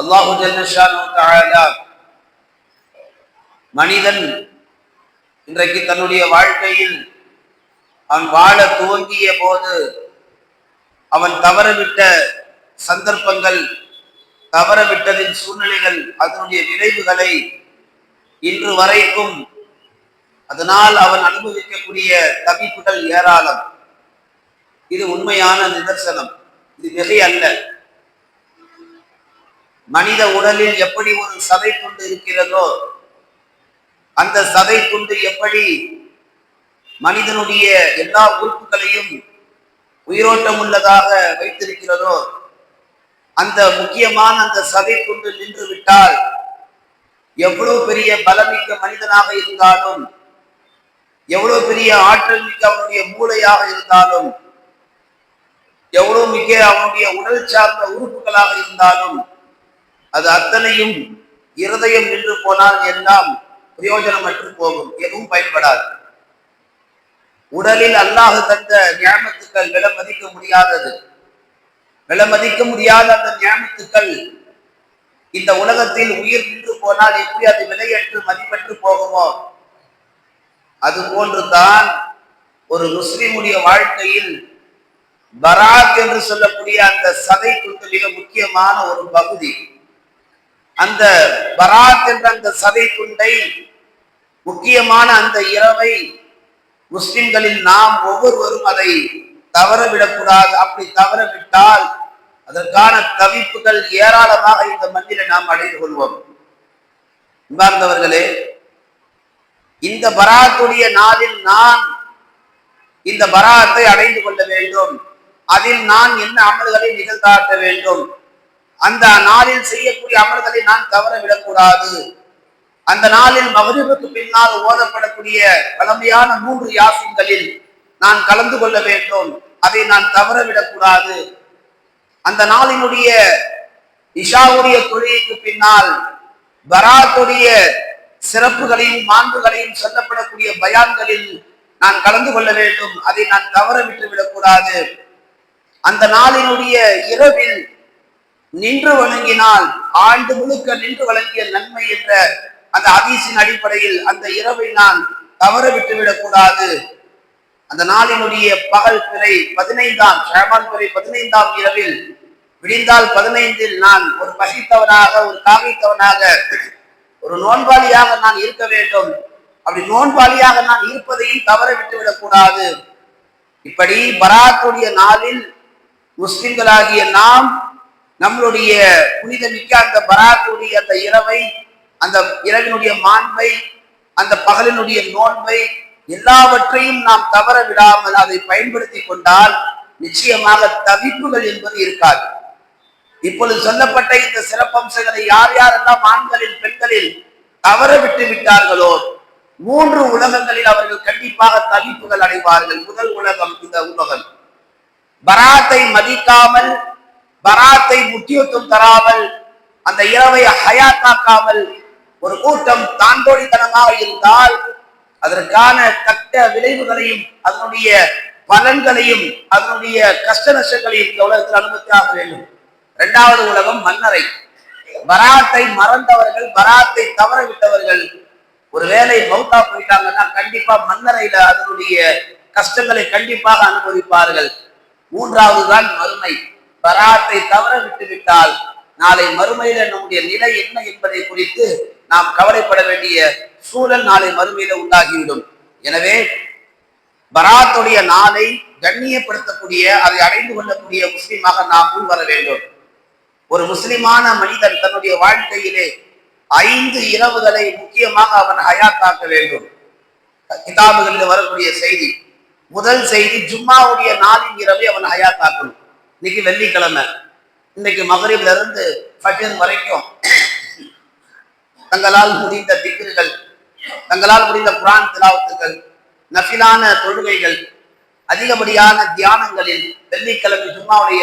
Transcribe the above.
அல்லாஹு மனிதன் இன்றைக்கு தன்னுடைய வாழ்க்கையில் அவன் வாழ துவங்கிய போது அவன் தவறவிட்ட சந்தர்ப்பங்கள் தவறவிட்டதின் சூழ்நிலைகள் அதனுடைய விளைவுகளை இன்று வரைக்கும் அதனால் அவன் அனுபவிக்கக்கூடிய தவிப்புகள் ஏராளம். இது உண்மையான நிதர்சனம். இது மிகை அல்ல மனித உடலில் எப்படி ஒரு சதை துண்டு இருக்கிறதோ அந்த சதை துண்டு எப்படி மனிதனுடைய எல்லா உறுப்புகளையும் உயிரோட்டம் உள்ளதாக வைத்திருக்கிறதோ அந்த முக்கியமான அந்த சதை துண்டு நின்று விட்டால் எவ்வளவு பெரிய பலமிக்க மனிதனாக இருந்தாலும் எவ்வளவு பெரிய ஆற்றல் மிக்க அவனுடைய மூளையாக இருந்தாலும் எவ்வளவு மிக்க அவனுடைய உடல் சார்ந்த உறுப்புகளாக இருந்தாலும் அது அத்தனையும் இருதயம் நின்று போனால் எல்லாம் பிரயோஜனமற்று போகும் எதுவும் பயன்படாது. உடலில் அல்லாஹ் தந்த ஞாபகத்துக்கள் விலை மதிக்க முடியாதது. விலை மதிக்க முடியாத அந்த ஞாபகத்துக்கள் இந்த உலகத்தில் உயிர் நின்று போனால் எப்படி அது விலையற்று மதிப்பற்று போகுமோ? அது போன்றுதான் ஒரு முஸ்லிமுடைய வாழ்க்கையில் பராக் என்று சொல்லக்கூடிய அந்த சதை துண்டு மிக முக்கியமான ஒரு பகுதி. அந்த பராத் என்ற அந்த சதை துண்டை முக்கியமான அந்த இரவை முஸ்லிம்களில் நாம் ஒவ்வொருவரும் அதை தவறவிடக்கூடாது. அப்படி தவறவிட்டால் அதற்கான தவிப்புகள் ஏராளமாக இந்த மண்ணில நாம் அடைந்து கொள்வோம். அன்பார்ந்தவர்களே இந்த பராத்துடைய நாளில் நான் இந்த பராத்தை அடைந்து கொள்ள வேண்டும். அதில் நான் என்ன அமல்களை நிகழ்த்தாட்ட வேண்டும்? அந்த நாளில் செய்யக்கூடிய அமல்களை நான் தவற விடக்கூடாது அந்த நாளில் மகரிபுக்கு பின்னால் ஓதப்படக்கூடிய பழமையான மூன்று யாசின்களில் நான் கலந்து கொள்ள வேண்டும். அதை நான் தவற விடக்கூடாது அந்த நாளினுடைய இஷாவுடைய தொழிலுக்கு பின்னால் பராத்துடைய சிறப்புகளையும் மாண்புகளையும் சொல்லப்படக்கூடிய பயான்களில் நான் கலந்து கொள்ள வேண்டும். அதை நான் தவற விட்டு விடக்கூடாது. அந்த நாளினுடைய இரவில் நின்று வணங்கினால் ஆண்டு முழுக்க நின்று வழங்கிய நன்மை என்ற அந்த அதீசின் அடிப்படையில் அந்த இரவை நான் தவற விட்டுவிடக் கூடாது. அந்த நாளினுடைய பகல் பிறை பதினைந்தாம் ஷாபான் பிறை பதினைந்தாம் இரவில் விடிந்தால் பதினைந்தில் நான் ஒரு பசித்தவனாக ஒரு காவித்தவனாக ஒரு நோன்பாளியாக நான் இருக்க வேண்டும். அப்படி நோன்பாளியாக நான் இருப்பதையும் தவற விட்டு விடக்கூடாது இப்படி பராத்துடைய நாளில் முஸ்லிம்களாகிய நாம் நம்மளுடைய புனிதமிக்க அந்த பராத்துடைய அந்த இரவை அந்த இரவினுடைய மாண்பை அந்த பகலினுடைய நோன்பை எல்லாவற்றையும் நாம் தவற விடாமல் அதை பயன்படுத்தி கொண்டால் நிச்சயமாக தவிப்புகள் என்பது இருக்காது. இப்பொழுது சொல்லப்பட்ட இந்த சிறப்பம்சங்களை யார் யாரெல்லாம் ஆண்களில் பெண்களில் தவற விட்டு விட்டார்களோ மூன்று உலகங்களில் அவர்கள் கண்டிப்பாக தவிப்புகள் அடைவார்கள். முதல் உலகம் இந்த உலகம். பராத்தை மதிக்காமல் பராத்தை முக்கியத்துவம் தராமல் அந்த இரவை ஹயாத்தாக்காமல் ஒரு கூட்டம் தாண்டோடித்தனமாக இருந்தால் அதற்கான தக்க விளைவுகளையும் அதனுடைய பலன்களையும் அதனுடைய கஷ்ட நஷ்டங்களையும் இந்த உலகத்தில் அனுமதியாக வேண்டும். இரண்டாவது உலகம் மன்னரை. பராத்தை மறந்தவர்கள் பராத்தை தவற விட்டவர்கள் ஒருவேளை மௌத்தா போயிட்டாங்கன்னா கண்டிப்பா மன்னரையில அதனுடைய கஷ்டங்களை கண்டிப்பாக அனுபவிப்பார்கள். மூன்றாவது தான் மறுமை. பராத்தை தவற விட்டு விட்டால் நாளை மறுமையில நம்முடைய நிலை என்ன என்பதை குறித்து நாம் கவலைப்பட வேண்டிய சூழல் நாளை மறுமையில உண்டாகிவிடும். எனவே பராத்துடைய நாளை கண்ணியப்படுத்தக்கூடிய அதை அடைந்து கொள்ளக்கூடிய முஸ்லீமாக நாம் முன் வர வேண்டும். ஒரு முஸ்லிமான மனிதன் தன்னுடைய வாழ்க்கையிலே ஐந்து இரவுகளை முக்கியமாக அவன் ஹயாத்தாக்க வேண்டும். கிதாபுகளில் வரக்கூடிய செய்தி முதல் செய்தி ஜும்மாவுடைய நாளின் இரவை அவன் ஹயாத்தாக்கணும். இன்னைக்கு வெள்ளிக்கிழமை. இன்னைக்கு மகரிப்ல இருந்து ஃபஜர் வரைக்கும் தங்களால் முடிந்த திக்ருகள் தங்களால் முடிந்த குரான் திலாவத்துகள் நஃபிலான தொழுகைகள் அதிகப்படியான தியானங்களில் வெள்ளிக்கிழமை ஜும்மாவுடைய